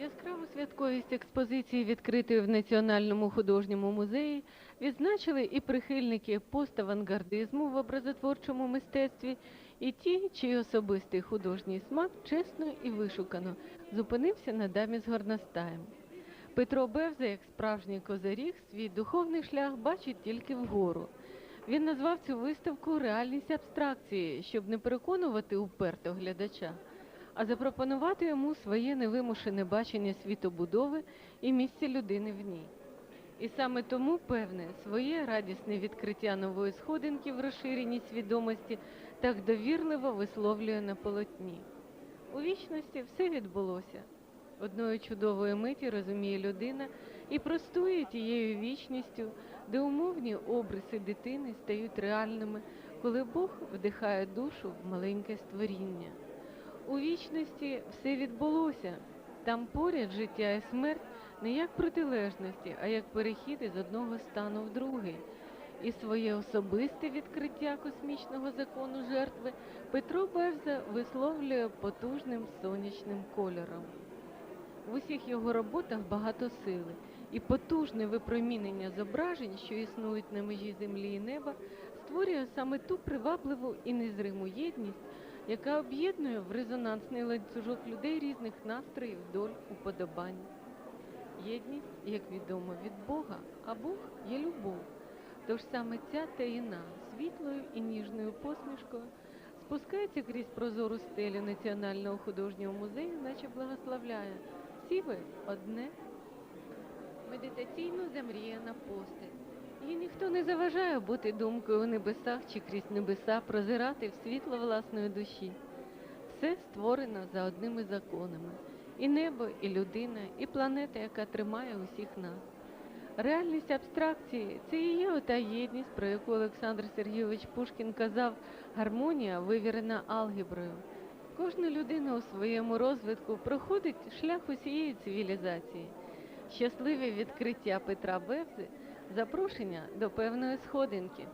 Яскраву святковість експозиції, відкритої в Національному художньому музеї, відзначили і прихильники поставангардизму в образотворчому мистецтві, і ті, чий особистий художній смак чесно і вишукано зупинився на дамі з горностаєм. Петро Бевза, як справжній козиріг, свій духовний шлях бачить тільки вгору. Він назвав цю виставку реальність абстракції, щоб не переконувати уперто глядача, а запропонувати йому своє невимушене бачення світобудови і місця людини в ній. І саме тому, певне, своє радісне відкриття нової сходинки в розширеній свідомості так довірливо висловлює на полотні. У вічності все відбулося. Одної чудової миті розуміє людина і простує тією вічністю, де умовні обриси дитини стають реальними, коли Бог вдихає душу в маленьке створіння. У вічності все відбулося. Там поряд життя і смерть не як протилежності, а як перехід із одного стану в другий. І своє особисте відкриття космічного закону жертви Петро Бевза висловлює потужним сонячним кольором. В усіх його роботах багато сили, і потужне випромінення зображень, що існують на межі землі і неба, створює саме ту привабливу і незриму єдність, яка об'єднує в резонансний ланцюжок людей різних настроїв, доль, уподобань. Єдність, як відомо, від Бога, а Бог є любов. Тож саме ця таїна світлою і ніжною посмішкою спускається крізь прозору стелю Національного художнього музею, наче благословляє. Всі ви одне. Медитаційно замріяна постать. Ніхто не заважає бути думкою у небесах чи крізь небеса прозирати в світло власної душі. Все створено за одними законами. І небо, і людина, і планета, яка тримає усіх нас. Реальність абстракції це є ота єдність, про яку Олександр Сергійович Пушкін казав, гармонія вивірена алгеброю. Кожна людина у своєму розвитку проходить шлях усієї цивілізації. Щасливе відкриття Петра Бевзи запрошення до певної сходинки.